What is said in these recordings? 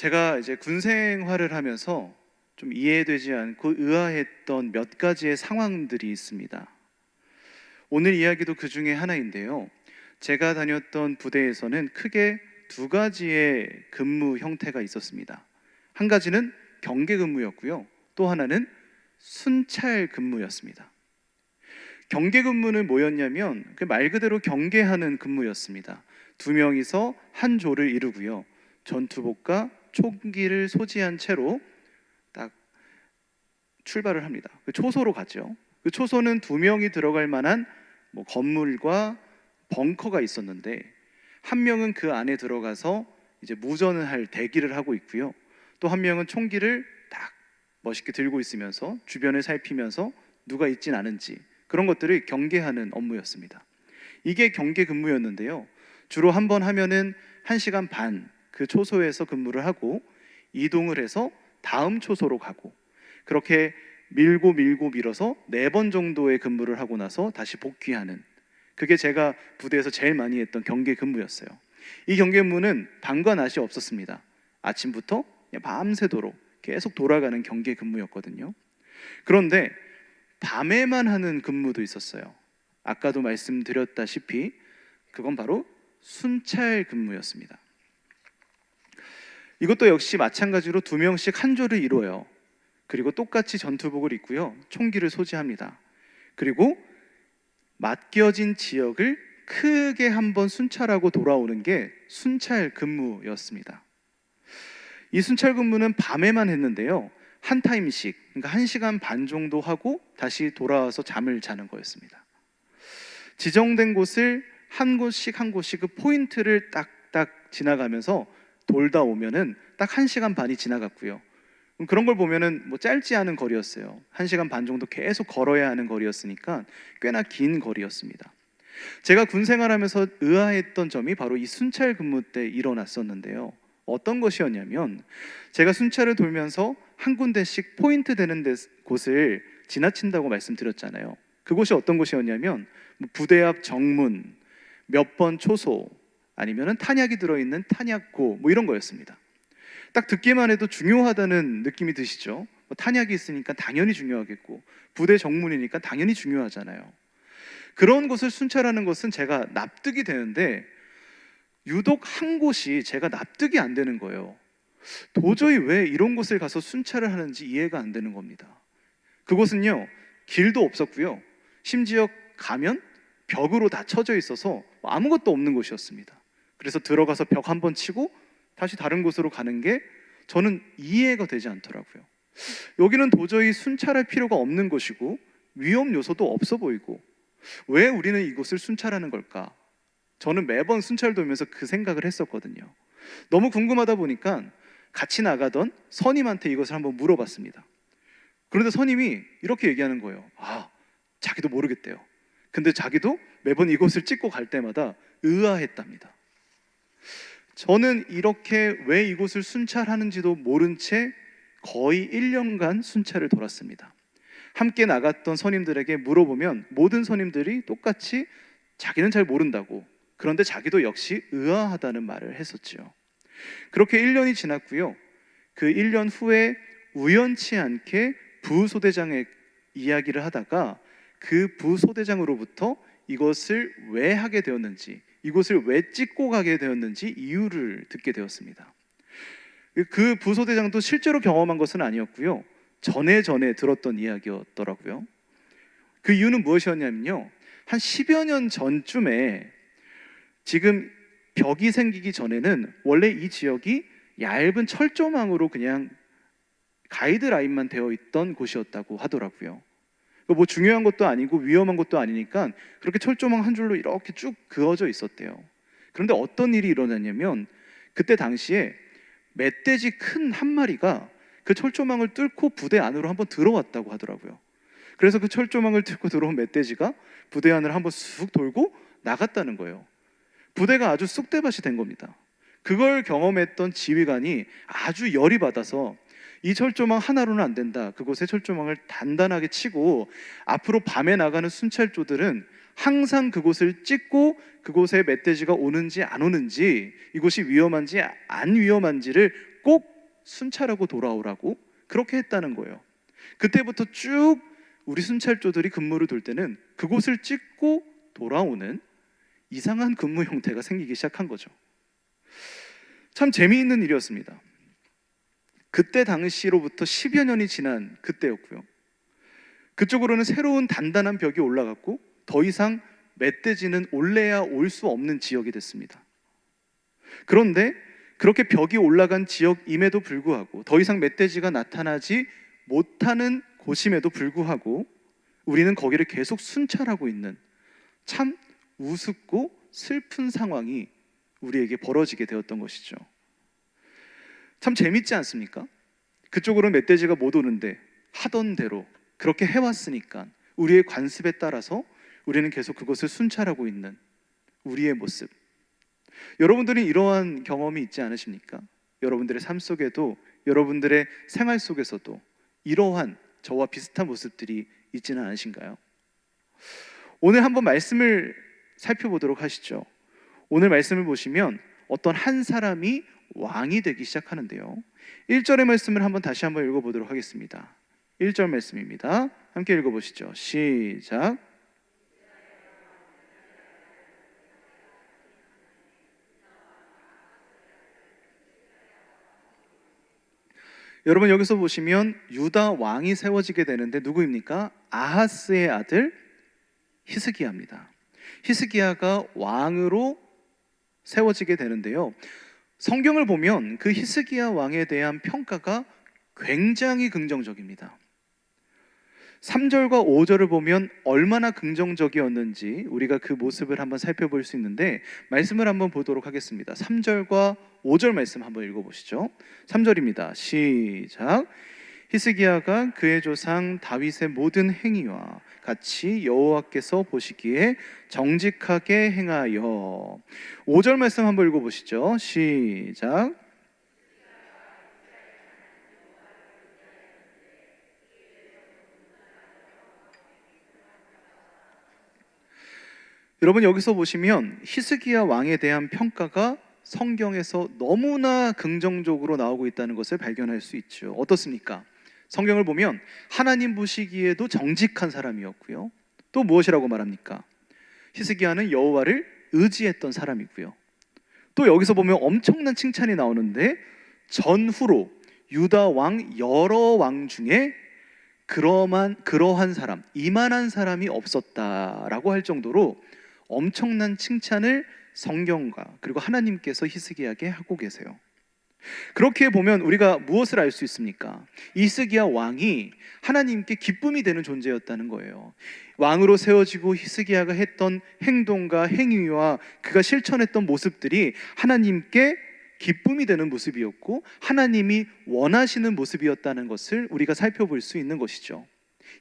제가 이제 군 생활을 하면서 좀 이해되지 않고 의아했던 몇 가지의 상황들이 있습니다. 오늘 이야기도 그 중에 하나인데요. 제가 다녔던 부대에서는 크게 두 가지의 근무 형태가 있었습니다. 한 가지는 경계 근무였고요. 또 하나는 순찰 근무였습니다. 경계 근무는 뭐였냐면 그말 그대로 경계하는 근무였습니다. 두 명이서 한 조를 이루고요. 전투복과 총기를 소지한 채로 딱 출발을 합니다. 그 초소로 갔죠. 그 초소는 두 명이 들어갈 만한 뭐 건물과 벙커가 있었는데 한 명은 그 안에 들어가서 이제 무전을 할 대기를 하고 있고요. 또 한 명은 총기를 딱 멋있게 들고 있으면서 주변을 살피면서 누가 있진 않은지 그런 것들을 경계하는 업무였습니다. 이게 경계 근무였는데요. 주로 한 번 하면은 한 시간 반 그 초소에서 근무를 하고 이동을 해서 다음 초소로 가고 그렇게 밀고 밀고 밀어서 네 번 정도의 근무를 하고 나서 다시 복귀하는 그게 제가 부대에서 제일 많이 했던 경계 근무였어요. 이 경계 근무는 밤과 낮이 없었습니다. 아침부터 밤새도록 계속 돌아가는 경계 근무였거든요. 그런데 밤에만 하는 근무도 있었어요. 아까도 말씀드렸다시피 그건 바로 순찰 근무였습니다. 이것도 역시 마찬가지로 두 명씩 한 조를 이루어요. 그리고 똑같이 전투복을 입고요. 총기를 소지합니다. 그리고 맡겨진 지역을 크게 한번 순찰하고 돌아오는 게 순찰 근무였습니다. 이 순찰 근무는 밤에만 했는데요. 한 타임씩, 그러니까 한 시간 반 정도 하고 다시 돌아와서 잠을 자는 거였습니다. 지정된 곳을 한 곳씩 한 곳씩 그 포인트를 딱딱 지나가면서 돌다 오면은 딱한 시간 반이 지나갔고요. 그런 걸 보면은 뭐 짧지 않은 거리였어요. 한 시간 반 정도 계속 걸어야 하는 거리였으니까 꽤나 긴 거리였습니다. 제가 군 생활하면서 의아했던 점이 바로 이 순찰 근무 때 일어났었는데요. 어떤 것이었냐면 제가 순찰을 돌면서 한 군데씩 포인트 되는 데, 곳을 지나친다고 말씀드렸잖아요. 그곳이 어떤 곳이었냐면 뭐 부대 앞 정문, 몇 번 초소, 아니면은 탄약이 들어있는 탄약고 뭐 이런 거였습니다. 딱 듣기만 해도 중요하다는 느낌이 드시죠? 뭐 탄약이 있으니까 당연히 중요하겠고 부대 정문이니까 당연히 중요하잖아요. 그런 곳을 순찰하는 것은 제가 납득이 되는데 유독 한 곳이 제가 납득이 안 되는 거예요. 도저히 왜 이런 곳을 가서 순찰을 하는지 이해가 안 되는 겁니다. 그곳은요 길도 없었고요. 심지어 가면 벽으로 다 쳐져 있어서 아무것도 없는 곳이었습니다. 그래서 들어가서 벽 한 번 치고 다시 다른 곳으로 가는 게 저는 이해가 되지 않더라고요. 여기는 도저히 순찰할 필요가 없는 곳이고 위험 요소도 없어 보이고 왜 우리는 이곳을 순찰하는 걸까? 저는 매번 순찰 돌면서 그 생각을 했었거든요. 너무 궁금하다 보니까 같이 나가던 선임한테 이것을 한번 물어봤습니다. 그런데 선임이 이렇게 얘기하는 거예요. 아, 자기도 모르겠대요. 근데 자기도 매번 이곳을 찍고 갈 때마다 의아했답니다. 저는 이렇게 왜 이곳을 순찰하는지도 모른 채 거의 1년간 순찰을 돌았습니다. 함께 나갔던 선임들에게 물어보면 모든 선임들이 똑같이 자기는 잘 모른다고 그런데 자기도 역시 의아하다는 말을 했었지요. 그렇게 1년이 지났고요. 그 1년 후에 우연치 않게 부소대장의 이야기를 하다가 그 부소대장으로부터 이것을 왜 하게 되었는지, 이곳을 왜 찍고 가게 되었는지 이유를 듣게 되었습니다. 그 부소대장도 실제로 경험한 것은 아니었고요. 전에 전에 들었던 이야기였더라고요. 그 이유는 무엇이었냐면요. 한 10여 년 전쯤에 지금 벽이 생기기 전에는 원래 이 지역이 얇은 철조망으로 그냥 가이드라인만 되어 있던 곳이었다고 하더라고요. 뭐 중요한 것도 아니고 위험한 것도 아니니까 그렇게 철조망 한 줄로 이렇게 쭉 그어져 있었대요. 그런데 어떤 일이 일어났냐면 그때 당시에 멧돼지 큰 한 마리가 그 철조망을 뚫고 부대 안으로 한번 들어왔다고 하더라고요. 그래서 그 철조망을 뚫고 들어온 멧돼지가 부대 안을 한번 쑥 돌고 나갔다는 거예요. 부대가 아주 쑥대밭이 된 겁니다. 그걸 경험했던 지휘관이 아주 열이 받아서 이 철조망 하나로는 안 된다. 그곳에 철조망을 단단하게 치고 앞으로 밤에 나가는 순찰조들은 항상 그곳을 찍고 그곳에 멧돼지가 오는지 안 오는지 이곳이 위험한지 안 위험한지를 꼭 순찰하고 돌아오라고 그렇게 했다는 거예요. 그때부터 쭉 우리 순찰조들이 근무를 돌 때는 그곳을 찍고 돌아오는 이상한 근무 형태가 생기기 시작한 거죠. 참 재미있는 일이었습니다. 그때 당시로부터 10여 년이 지난 그때였고요. 그쪽으로는 새로운 단단한 벽이 올라갔고 더 이상 멧돼지는 올래야 올 수 없는 지역이 됐습니다. 그런데 그렇게 벽이 올라간 지역임에도 불구하고 더 이상 멧돼지가 나타나지 못하는 곳임에도 불구하고 우리는 거기를 계속 순찰하고 있는 참 우습고 슬픈 상황이 우리에게 벌어지게 되었던 것이죠. 참 재밌지 않습니까? 그쪽으로는 멧돼지가 못 오는데 하던 대로 그렇게 해왔으니까 우리의 관습에 따라서 우리는 계속 그것을 순찰하고 있는 우리의 모습. 여러분들이 이러한 경험이 있지 않으십니까? 여러분들의 삶 속에도 여러분들의 생활 속에서도 이러한 저와 비슷한 모습들이 있지는 않으신가요? 오늘 한번 말씀을 살펴보도록 하시죠. 오늘 말씀을 보시면 어떤 한 사람이 왕이 되기 시작하는데요. 1절의 말씀을 한번 다시 한번 읽어보도록 하겠습니다. 1절 말씀입니다. 함께 읽어보시죠. 시작. 여러분 여기서 보시면 유다 왕이 세워지게 되는데 누구입니까? 아하스의 아들 히스기야입니다. 히스기야가 왕으로 세워지게 되는데요. 성경을 보면 그 히스기야 왕에 대한 평가가 굉장히 긍정적입니다. 3절과 5절을 보면 얼마나 긍정적이었는지 우리가 그 모습을 한번 살펴볼 수 있는데 말씀을 한번 보도록 하겠습니다. 3절과 5절 말씀 한번 읽어 보시죠. 3절입니다. 시작. 히스기야가 그의 조상 다윗의 모든 행위와 같이 여호와께서 보시기에 정직하게 행하여 5절 말씀 한번 읽어 보시죠. 시작. 여러분 여기서 보시면 히스기야 왕에 대한 평가가 성경에서 너무나 긍정적으로 나오고 있다는 것을 발견할 수 있죠. 어떻습니까? 성경을 보면 하나님 보시기에도 정직한 사람이었고요. 또 무엇이라고 말합니까? 히스기야는 여호와를 의지했던 사람이고요. 또 여기서 보면 엄청난 칭찬이 나오는데 전후로 유다 왕 여러 왕 중에 그러한 그러한 사람, 이만한 사람이 없었다라고 할 정도로 엄청난 칭찬을 성경과 그리고 하나님께서 히스기야에게 하고 계세요. 그렇게 보면 우리가 무엇을 알 수 있습니까? 이스기야 왕이 하나님께 기쁨이 되는 존재였다는 거예요. 왕으로 세워지고 히스기야가 했던 행동과 행위와 그가 실천했던 모습들이 하나님께 기쁨이 되는 모습이었고 하나님이 원하시는 모습이었다는 것을 우리가 살펴볼 수 있는 것이죠.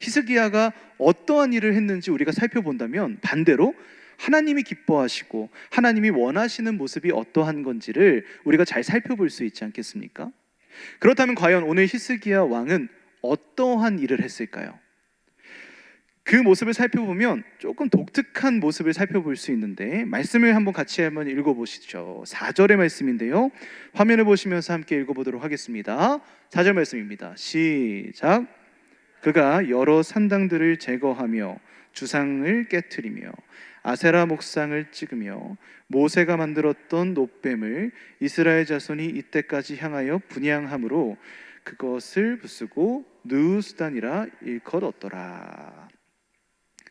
히스기야가 어떠한 일을 했는지 우리가 살펴본다면 반대로 하나님이 기뻐하시고 하나님이 원하시는 모습이 어떠한 건지를 우리가 잘 살펴볼 수 있지 않겠습니까? 그렇다면 과연 오늘 히스기야 왕은 어떠한 일을 했을까요? 그 모습을 살펴보면 조금 독특한 모습을 살펴볼 수 있는데 말씀을 한번 같이 한번 읽어보시죠. 4절의 말씀인데요. 화면을 보시면서 함께 읽어보도록 하겠습니다. 4절 말씀입니다. 시작. 그가 여러 산당들을 제거하며 주상을 깨뜨리며 아세라 목상을 찍으며 모세가 만들었던 노뱀을 이스라엘 자손이 이때까지 향하여 분양함으로 그것을 부수고 느수단이라 일컬 얻더라.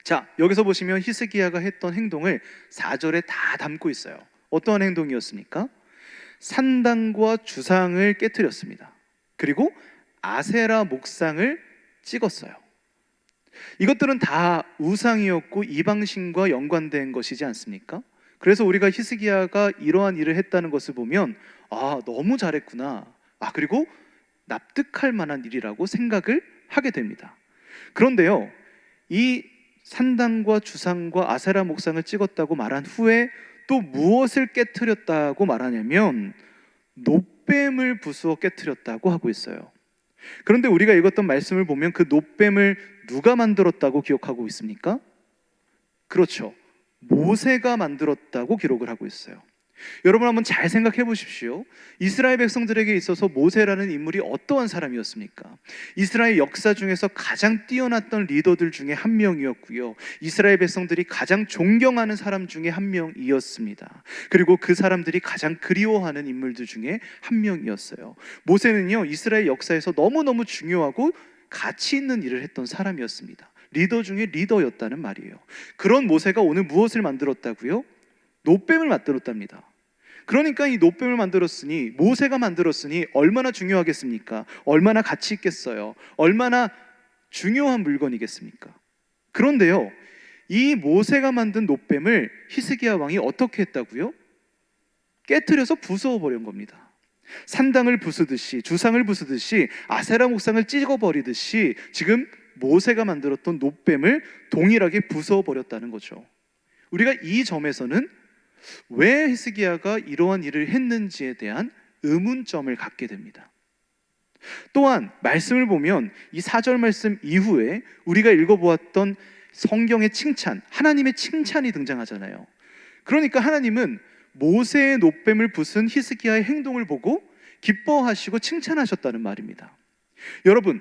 자, 여기서 보시면 히스기야가 했던 행동을 4절에 다 담고 있어요. 어떠한 행동이었습니까? 산당과 주상을 깨뜨렸습니다. 그리고 아세라 목상을 찍었어요. 이것들은 다 우상이었고 이방신과 연관된 것이지 않습니까? 그래서 우리가 히스기야가 이러한 일을 했다는 것을 보면 아 너무 잘했구나. 아 그리고 납득할 만한 일이라고 생각을 하게 됩니다. 그런데요, 이 산당과 주상과 아세라 목상을 찍었다고 말한 후에 또 무엇을 깨뜨렸다고 말하냐면 노뱀을 부수어 깨뜨렸다고 하고 있어요. 그런데 우리가 읽었던 말씀을 보면 그 노뱀을 누가 만들었다고 기억하고 있습니까? 그렇죠. 모세가 만들었다고 기록을 하고 있어요. 여러분 한번 잘 생각해 보십시오. 이스라엘 백성들에게 있어서 모세라는 인물이 어떠한 사람이었습니까? 이스라엘 역사 중에서 가장 뛰어났던 리더들 중에 한 명이었고요. 이스라엘 백성들이 가장 존경하는 사람 중에 한 명이었습니다. 그리고 그 사람들이 가장 그리워하는 인물들 중에 한 명이었어요. 모세는요, 이스라엘 역사에서 너무너무 중요하고 가치 있는 일을 했던 사람이었습니다. 리더 중에 리더였다는 말이에요. 그런 모세가 오늘 무엇을 만들었다고요? 노뱀을 만들었답니다. 그러니까 이 노뱀을 만들었으니 모세가 만들었으니 얼마나 중요하겠습니까? 얼마나 가치 있겠어요? 얼마나 중요한 물건이겠습니까? 그런데요. 이 모세가 만든 노뱀을 히스기야 왕이 어떻게 했다고요? 깨뜨려서 부숴 버린 겁니다. 산당을 부수듯이 주상을 부수듯이 아세라 목상을 찍어 버리듯이 지금 모세가 만들었던 노뱀을 동일하게 부숴 버렸다는 거죠. 우리가 이 점에서는 왜 히스기야가 이러한 일을 했는지에 대한 의문점을 갖게 됩니다. 또한 말씀을 보면 이 4절 말씀 이후에 우리가 읽어보았던 성경의 칭찬, 하나님의 칭찬이 등장하잖아요. 그러니까 하나님은 모세의 노뱀을 부순 히스기야의 행동을 보고 기뻐하시고 칭찬하셨다는 말입니다. 여러분,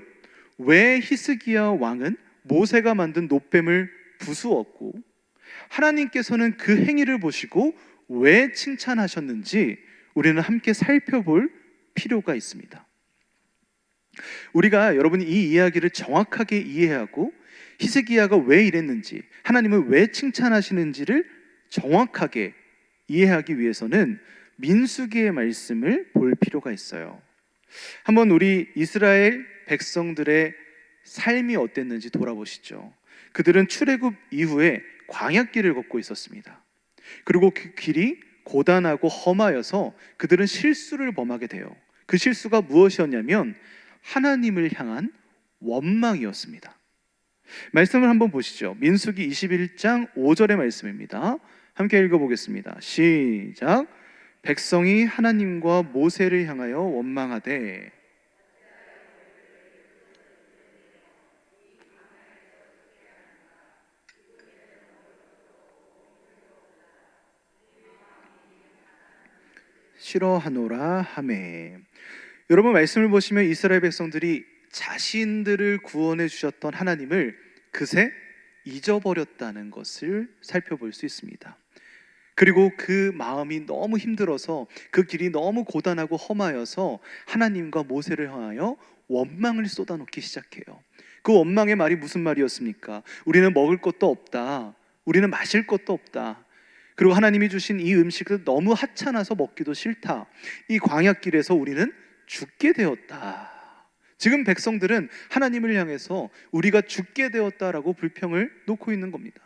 왜 히스기야 왕은 모세가 만든 노뱀을 부수었고 하나님께서는 그 행위를 보시고 왜 칭찬하셨는지 우리는 함께 살펴볼 필요가 있습니다. 우리가 여러분 이 이 이야기를 정확하게 이해하고 히스기야가 왜 이랬는지 하나님은 왜 칭찬하시는지를 정확하게 이해하기 위해서는 민수기의 말씀을 볼 필요가 있어요. 한번 우리 이스라엘 백성들의 삶이 어땠는지 돌아보시죠. 그들은 출애굽 이후에 광야길을 걷고 있었습니다. 그리고 그 길이 고단하고 험하여서 그들은 실수를 범하게 돼요. 그 실수가 무엇이었냐면 하나님을 향한 원망이었습니다. 말씀을 한번 보시죠. 민수기 21장 5절의 말씀입니다. 함께 읽어보겠습니다. 시작. 백성이 하나님과 모세를 향하여 원망하되 싫어하노라 하매. 여러분 말씀을 보시면 이스라엘 백성들이 자신들을 구원해 주셨던 하나님을 그새 잊어버렸다는 것을 살펴볼 수 있습니다. 그리고 그 마음이 너무 힘들어서 그 길이 너무 고단하고 험하여서 하나님과 모세를 향하여 원망을 쏟아놓기 시작해요. 그 원망의 말이 무슨 말이었습니까? 우리는 먹을 것도 없다. 우리는 마실 것도 없다. 그리고 하나님이 주신 이 음식을 너무 하찮아서 먹기도 싫다. 이 광야길에서 우리는 죽게 되었다. 지금 백성들은 하나님을 향해서 우리가 죽게 되었다라고 불평을 놓고 있는 겁니다.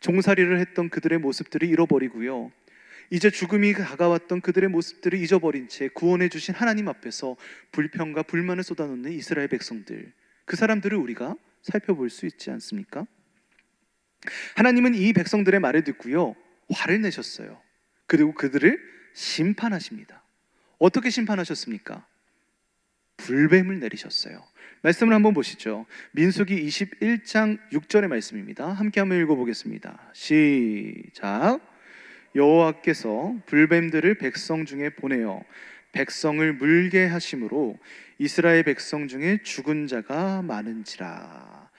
종살이를 했던 그들의 모습들을 잃어버리고요. 이제 죽음이 다가왔던 그들의 모습들을 잊어버린 채 구원해 주신 하나님 앞에서 불평과 불만을 쏟아놓는 이스라엘 백성들. 그 사람들을 우리가 살펴볼 수 있지 않습니까? 하나님은 이 백성들의 말을 듣고요. 화를 내셨어요. 그리고 그들을 심판하십니다. 어떻게 심판하셨습니까? 불뱀을 내리셨어요. 말씀을 한번 보시죠. 민수기 21장 6절의 말씀입니다. 함께 한번 읽어보겠습니다. 시작. 여호와께서 불뱀들을 백성 중에 보내어 백성을 물게 하심으로 이스라엘 백성 중에 죽은 자가 많은지라.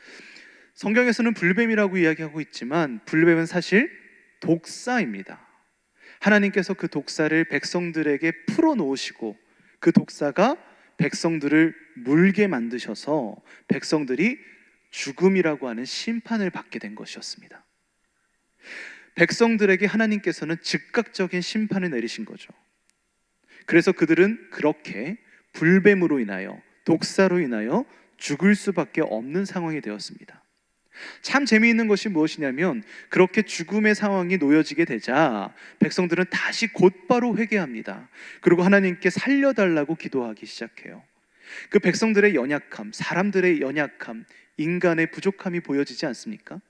성경에서는 불뱀이라고 이야기하고 있지만 불뱀은 사실 독사입니다. 하나님께서 그 독사를 백성들에게 풀어 놓으시고 그 독사가 백성들을 물게 만드셔서 백성들이 죽음이라고 하는 심판을 받게 된 것이었습니다. 백성들에게 하나님께서는 즉각적인 심판을 내리신 거죠. 그래서 그들은 그렇게 불뱀으로 인하여 독사로 인하여 죽을 수밖에 없는 상황이 되었습니다. 참 재미있는 것이 무엇이냐면 그렇게 죽음의 상황이 놓여지게 되자 백성들은 다시 곧바로 회개합니다. 그리고 하나님께 살려달라고 기도하기 시작해요. 그 백성들의 연약함, 사람들의 연약함, 인간의 부족함이 보여지지 않습니까?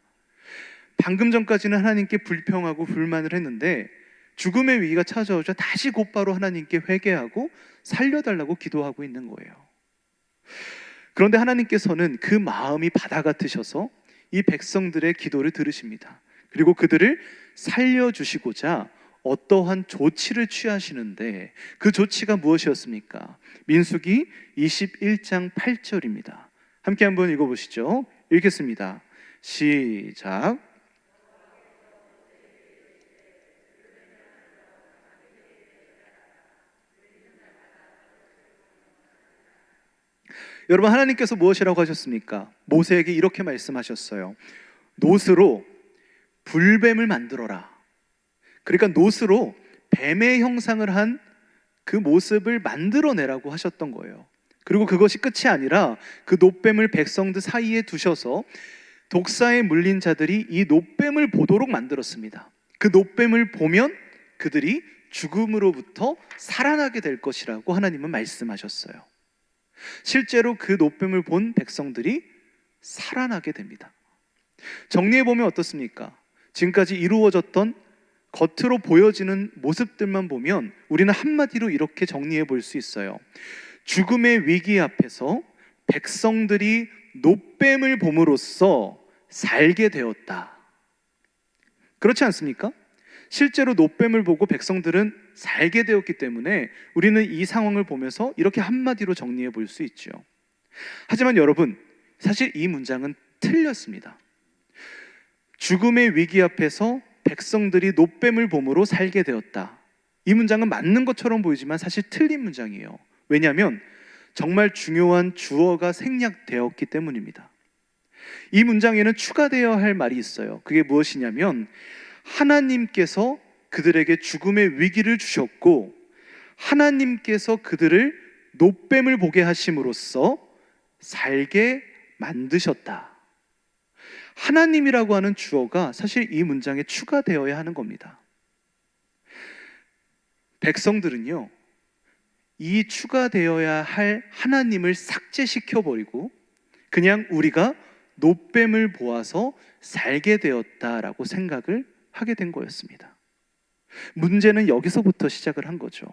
방금 전까지는 하나님께 불평하고 불만을 했는데 죽음의 위기가 찾아오자 다시 곧바로 하나님께 회개하고 살려달라고 기도하고 있는 거예요. 그런데 하나님께서는 그 마음이 바다 같으셔서 이 백성들의 기도를 들으십니다. 그리고 그들을 살려주시고자 어떠한 조치를 취하시는데 그 조치가 무엇이었습니까? 민수기 21장 8절입니다. 함께 한번 읽어 보시죠. 읽겠습니다. 시작. 여러분 하나님께서 무엇이라고 하셨습니까? 모세에게 이렇게 말씀하셨어요. 노스로 불뱀을 만들어라. 그러니까 노스로 뱀의 형상을 한 그 모습을 만들어내라고 하셨던 거예요. 그리고 그것이 끝이 아니라 그 노뱀을 백성들 사이에 두셔서 독사에 물린 자들이 이 노뱀을 보도록 만들었습니다. 그 노뱀을 보면 그들이 죽음으로부터 살아나게 될 것이라고 하나님은 말씀하셨어요. 실제로 그 노뱀을 본 백성들이 살아나게 됩니다. 정리해 보면 어떻습니까? 지금까지 이루어졌던 겉으로 보여지는 모습들만 보면 우리는 한마디로 이렇게 정리해 볼 수 있어요. 죽음의 위기 앞에서 백성들이 노뱀을 봄으로써 살게 되었다. 그렇지 않습니까? 실제로 노뱀을 보고 백성들은 살게 되었기 때문에 우리는 이 상황을 보면서 이렇게 한마디로 정리해 볼 수 있죠. 하지만 여러분, 사실 이 문장은 틀렸습니다. 죽음의 위기 앞에서 백성들이 노뱀을 봄으로 살게 되었다. 이 문장은 맞는 것처럼 보이지만 사실 틀린 문장이에요. 왜냐하면 정말 중요한 주어가 생략되었기 때문입니다. 이 문장에는 추가되어야 할 말이 있어요. 그게 무엇이냐면 하나님께서 그들에게 죽음의 위기를 주셨고 하나님께서 그들을 노뱀을 보게 하심으로써 살게 만드셨다. 하나님이라고 하는 주어가 사실 이 문장에 추가되어야 하는 겁니다. 백성들은요, 이 추가되어야 할 하나님을 삭제시켜 버리고 그냥 우리가 노뱀을 보아서 살게 되었다라고 생각을 하게 된 거였습니다. 문제는 여기서부터 시작을 한 거죠.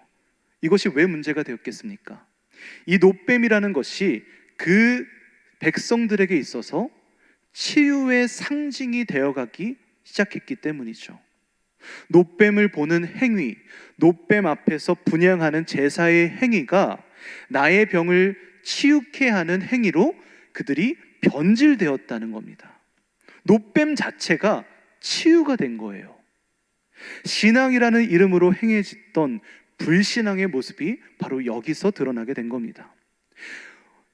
이것이 왜 문제가 되었겠습니까? 이 노뱀이라는 것이 그 백성들에게 있어서 치유의 상징이 되어가기 시작했기 때문이죠. 노뱀을 보는 행위, 노뱀 앞에서 분양하는 제사의 행위가 나의 병을 치유케 하는 행위로 그들이 변질되었다는 겁니다. 노뱀 자체가 치유가 된 거예요. 신앙이라는 이름으로 행해졌던 불신앙의 모습이 바로 여기서 드러나게 된 겁니다.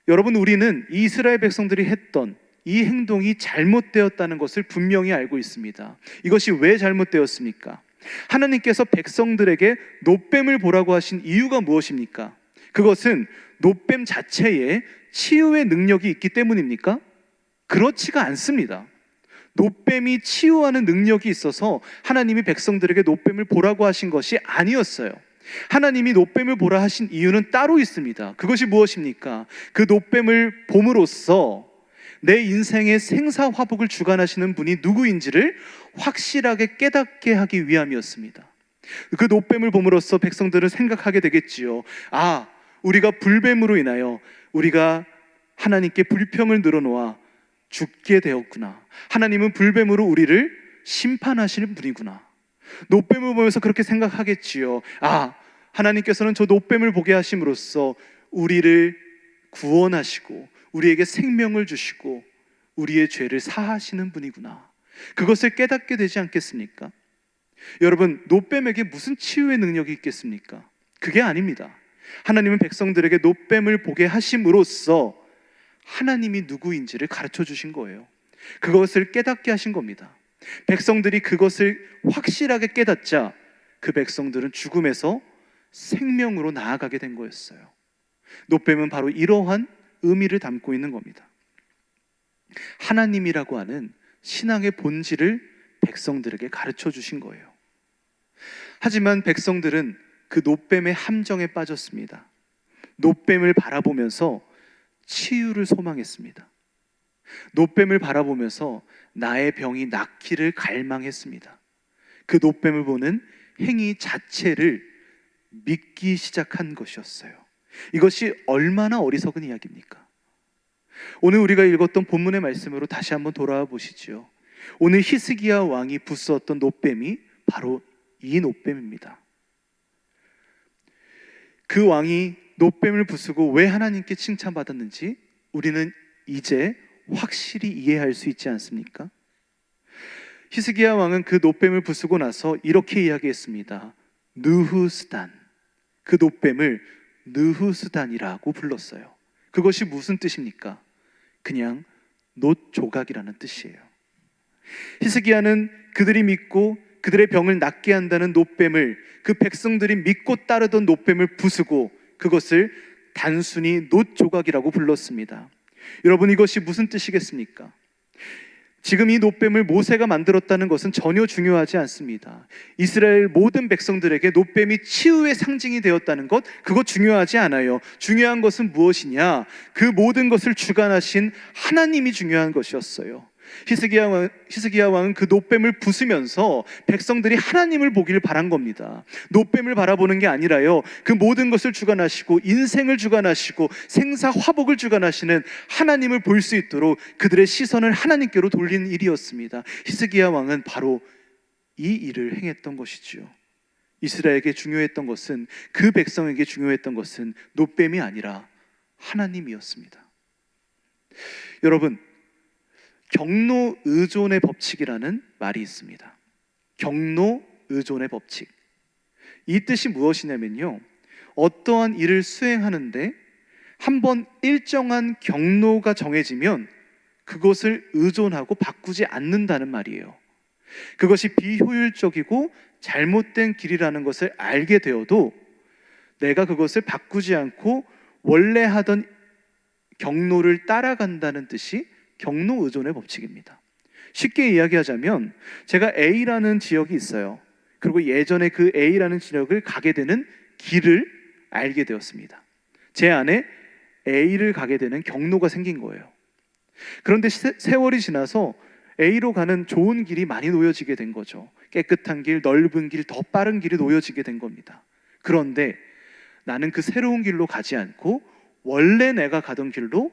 여러분, 우리는 이스라엘 백성들이 했던 이 행동이 잘못되었다는 것을 분명히 알고 있습니다. 이것이 왜 잘못되었습니까? 하나님께서 백성들에게 노뱀을 보라고 하신 이유가 무엇입니까? 그것은 노뱀 자체에 치유의 능력이 있기 때문입니까? 그렇지가 않습니다. 노뱀이 치유하는 능력이 있어서 하나님이 백성들에게 노뱀을 보라고 하신 것이 아니었어요. 하나님이 노뱀을 보라 하신 이유는 따로 있습니다. 그것이 무엇입니까? 그 노뱀을 봄으로써 내 인생의 생사화복을 주관하시는 분이 누구인지를 확실하게 깨닫게 하기 위함이었습니다. 그 노뱀을 봄으로써 백성들은 생각하게 되겠지요. 아, 우리가 불뱀으로 인하여 우리가 하나님께 불평을 늘어놓아 죽게 되었구나. 하나님은 불뱀으로 우리를 심판하시는 분이구나. 노뱀을 보면서 그렇게 생각하겠지요. 아, 하나님께서는 저 노뱀을 보게 하심으로써 우리를 구원하시고 우리에게 생명을 주시고 우리의 죄를 사하시는 분이구나. 그것을 깨닫게 되지 않겠습니까? 여러분, 노뱀에게 무슨 치유의 능력이 있겠습니까? 그게 아닙니다. 하나님은 백성들에게 노뱀을 보게 하심으로써 하나님이 누구인지를 가르쳐 주신 거예요. 그것을 깨닫게 하신 겁니다. 백성들이 그것을 확실하게 깨닫자 그 백성들은 죽음에서 생명으로 나아가게 된 거였어요. 노뱀은 바로 이러한 의미를 담고 있는 겁니다. 하나님이라고 하는 신앙의 본질을 백성들에게 가르쳐 주신 거예요. 하지만 백성들은 그 노뱀의 함정에 빠졌습니다. 노뱀을 바라보면서 치유를 소망했습니다. 노뱀을 바라보면서 나의 병이 낫기를 갈망했습니다. 그 노뱀을 보는 행위 자체를 믿기 시작한 것이었어요. 이것이 얼마나 어리석은 이야기입니까? 오늘 우리가 읽었던 본문의 말씀으로 다시 한번 돌아와 보시지요. 오늘 히스기야 왕이 부수었던 노뱀이 바로 이 노뱀입니다. 그 왕이 노뱀을 부수고 왜 하나님께 칭찬받았는지 우리는 이제 확실히 이해할 수 있지 않습니까? 히스기야 왕은 그 노뱀을 부수고 나서 이렇게 이야기했습니다. 느후스단. 그 노뱀을 느후스단이라고 불렀어요. 그것이 무슨 뜻입니까? 그냥 노 조각이라는 뜻이에요. 히스기야는 그들이 믿고 그들의 병을 낫게 한다는 노뱀을 그 백성들이 믿고 따르던 노뱀을 부수고 그것을 단순히 노 조각이라고 불렀습니다. 여러분 이것이 무슨 뜻이겠습니까? 지금 이 노뱀을 모세가 만들었다는 것은 전혀 중요하지 않습니다. 이스라엘 모든 백성들에게 노뱀이 치유의 상징이 되었다는 것, 그거 중요하지 않아요. 중요한 것은 무엇이냐? 그 모든 것을 주관하신 하나님이 중요한 것이었어요. 히스기야, 왕, 히스기야 왕은 그 노뱀을 부수면서 백성들이 하나님을 보기를 바란 겁니다. 노뱀을 바라보는 게 아니라요. 그 모든 것을 주관하시고 인생을 주관하시고 생사 화복을 주관하시는 하나님을 볼 수 있도록 그들의 시선을 하나님께로 돌리는 일이었습니다. 히스기야 왕은 바로 이 일을 행했던 것이지요. 이스라엘에게 중요했던 것은 그 백성에게 중요했던 것은 노뱀이 아니라 하나님이었습니다. 여러분 경로 의존의 법칙이라는 말이 있습니다. 경로 의존의 법칙. 이 뜻이 무엇이냐면요. 어떠한 일을 수행하는데 한번 일정한 경로가 정해지면 그것을 의존하고 바꾸지 않는다는 말이에요. 그것이 비효율적이고 잘못된 길이라는 것을 알게 되어도 내가 그것을 바꾸지 않고 원래 하던 경로를 따라간다는 뜻이 경로 의존의 법칙입니다. 쉽게 이야기하자면 제가 A라는 지역이 있어요. 그리고 예전에 그 A라는 지역을 가게 되는 길을 알게 되었습니다. 제 안에 A를 가게 되는 경로가 생긴 거예요. 그런데 세월이 지나서 A로 가는 좋은 길이 많이 놓여지게 된 거죠. 깨끗한 길, 넓은 길, 더 빠른 길이 놓여지게 된 겁니다. 그런데 나는 그 새로운 길로 가지 않고 원래 내가 가던 길로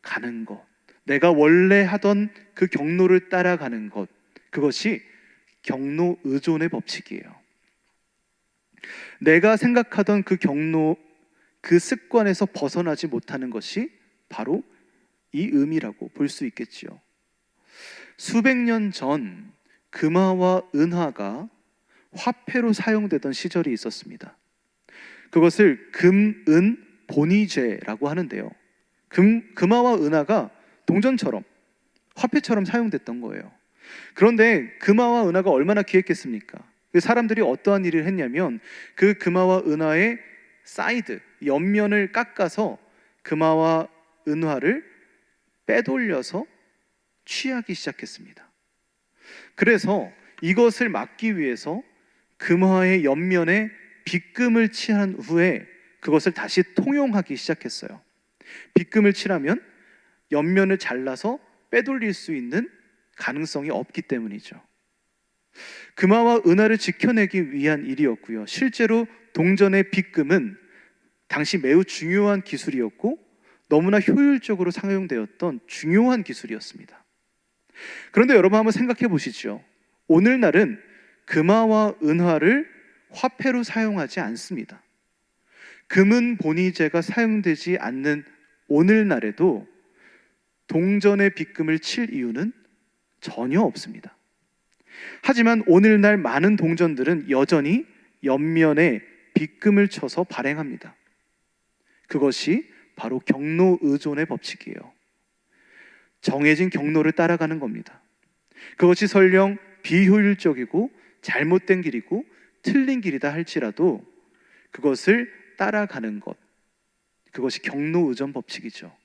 가는 것. 내가 원래 하던 그 경로를 따라가는 것, 그것이 경로 의존의 법칙이에요. 내가 생각하던 그 경로, 그 습관에서 벗어나지 못하는 것이 바로 이 의미라고 볼 수 있겠지요. 수백 년 전 금화와 은화가 화폐로 사용되던 시절이 있었습니다. 그것을 금, 은, 본위제라고 하는데요. 금, 금화와 은화가 동전처럼 화폐처럼 사용됐던 거예요. 그런데 금화와 은화가 얼마나 귀했겠습니까? 그 사람들이 어떠한 일을 했냐면 그 금화와 은화의 사이드 옆면을 깎아서 금화와 은화를 빼돌려서 취하기 시작했습니다. 그래서 이것을 막기 위해서 금화의 옆면에 빗금을 칠한 후에 그것을 다시 통용하기 시작했어요. 빗금을 칠하면 옆면을 잘라서 빼돌릴 수 있는 가능성이 없기 때문이죠. 금화와 은화를 지켜내기 위한 일이었고요. 실제로 동전의 빗금은 당시 매우 중요한 기술이었고 너무나 효율적으로 사용되었던 중요한 기술이었습니다. 그런데 여러분 한번 생각해 보시죠. 오늘날은 금화와 은화를 화폐로 사용하지 않습니다. 금은 본위제가 사용되지 않는 오늘날에도 동전의 빗금을 칠 이유는 전혀 없습니다. 하지만 오늘날 많은 동전들은 여전히 옆면에 빗금을 쳐서 발행합니다. 그것이 바로 경로 의존의 법칙이에요. 정해진 경로를 따라가는 겁니다. 그것이 설령 비효율적이고 잘못된 길이고 틀린 길이다 할지라도 그것을 따라가는 것. 그것이 경로 의존 법칙이죠.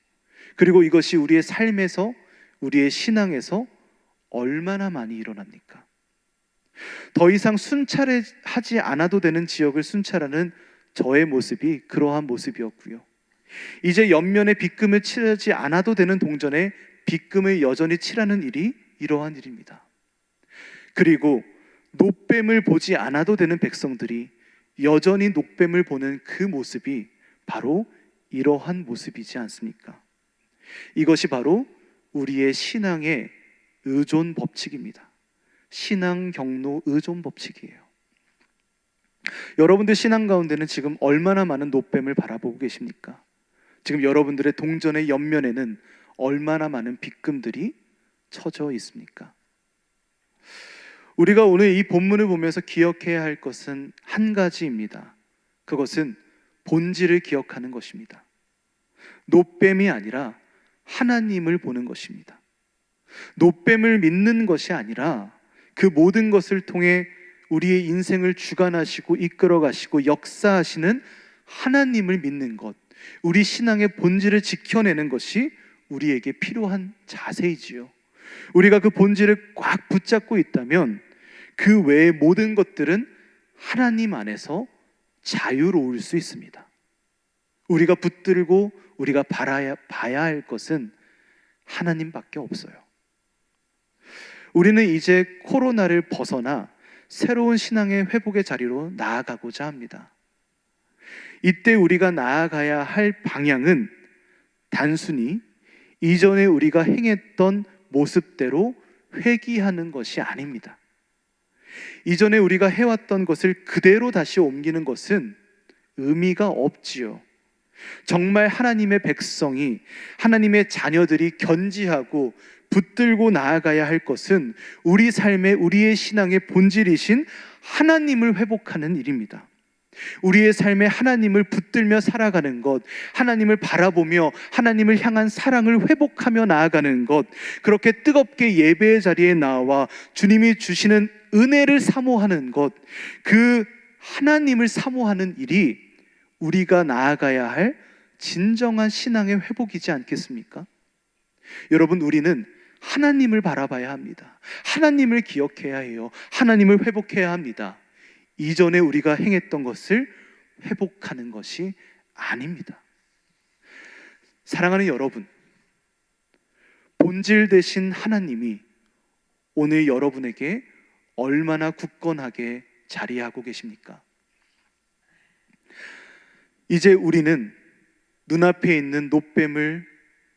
그리고 이것이 우리의 삶에서 우리의 신앙에서 얼마나 많이 일어납니까? 더 이상 순찰하지 않아도 되는 지역을 순찰하는 저의 모습이 그러한 모습이었고요. 이제 옆면에 빗금을 칠하지 않아도 되는 동전에 빗금을 여전히 칠하는 일이 이러한 일입니다. 그리고 노뱀을 보지 않아도 되는 백성들이 여전히 녹뱀을 보는 그 모습이 바로 이러한 모습이지 않습니까? 이것이 바로 우리의 신앙의 의존 법칙입니다. 신앙 경로 의존 법칙이에요. 여러분들 신앙 가운데는 지금 얼마나 많은 노뱀을 바라보고 계십니까? 지금 여러분들의 동전의 옆면에는 얼마나 많은 빗금들이 쳐져 있습니까? 우리가 오늘 이 본문을 보면서 기억해야 할 것은 한 가지입니다. 그것은 본질을 기억하는 것입니다. 노뱀이 아니라 하나님을 보는 것입니다. 노뱀을 믿는 것이 아니라 그 모든 것을 통해 우리의 인생을 주관하시고 이끌어 가시고 역사하시는 하나님을 믿는 것, 우리 신앙의 본질을 지켜내는 것이 우리에게 필요한 자세이지요. 우리가 그 본질을 꽉 붙잡고 있다면 그 외의 모든 것들은 하나님 안에서 자유로울 수 있습니다. 우리가 붙들고 우리가 바라야, 봐야 할 것은 하나님밖에 없어요. 우리는 이제 코로나를 벗어나 새로운 신앙의 회복의 자리로 나아가고자 합니다. 이때 우리가 나아가야 할 방향은 단순히 이전에 우리가 행했던 모습대로 회귀하는 것이 아닙니다. 이전에 우리가 해왔던 것을 그대로 다시 옮기는 것은 의미가 없지요. 정말 하나님의 백성이 하나님의 자녀들이 견지하고 붙들고 나아가야 할 것은 우리 삶의 우리의 신앙의 본질이신 하나님을 회복하는 일입니다. 우리의 삶에 하나님을 붙들며 살아가는 것, 하나님을 바라보며 하나님을 향한 사랑을 회복하며 나아가는 것, 그렇게 뜨겁게 예배의 자리에 나와 주님이 주시는 은혜를 사모하는 것, 그 하나님을 사모하는 일이 우리가 나아가야 할 진정한 신앙의 회복이지 않겠습니까? 여러분, 우리는 하나님을 바라봐야 합니다. 하나님을 기억해야 해요. 하나님을 회복해야 합니다. 이전에 우리가 행했던 것을 회복하는 것이 아닙니다. 사랑하는 여러분, 본질 대신 하나님이 오늘 여러분에게 얼마나 굳건하게 자리하고 계십니까? 이제 우리는 눈앞에 있는 노뱀을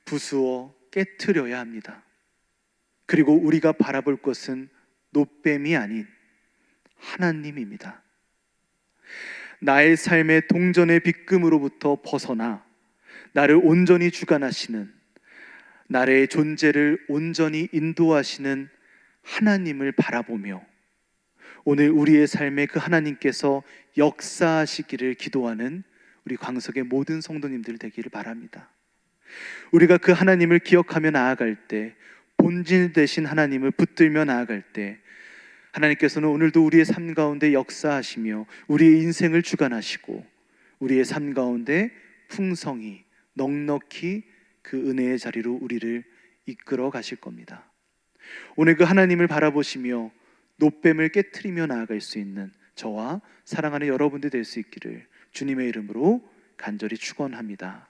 부수어 깨트려야 합니다. 그리고 우리가 바라볼 것은 노뱀이 아닌 하나님입니다. 나의 삶의 동전의 빗금으로부터 벗어나 나를 온전히 주관하시는 나의 존재를 온전히 인도하시는 하나님을 바라보며 오늘 우리의 삶에 그 하나님께서 역사하시기를 기도하는 우리 광석의 모든 성도님들 되기를 바랍니다. 우리가 그 하나님을 기억하며 나아갈 때 본질 대신 하나님을 붙들며 나아갈 때 하나님께서는 오늘도 우리의 삶 가운데 역사하시며 우리의 인생을 주관하시고 우리의 삶 가운데 풍성히 넉넉히 그 은혜의 자리로 우리를 이끌어 가실 겁니다. 오늘 그 하나님을 바라보시며 노뱀을 깨트리며 나아갈 수 있는 저와 사랑하는 여러분들 될 수 있기를 주님의 이름으로 간절히 축원합니다.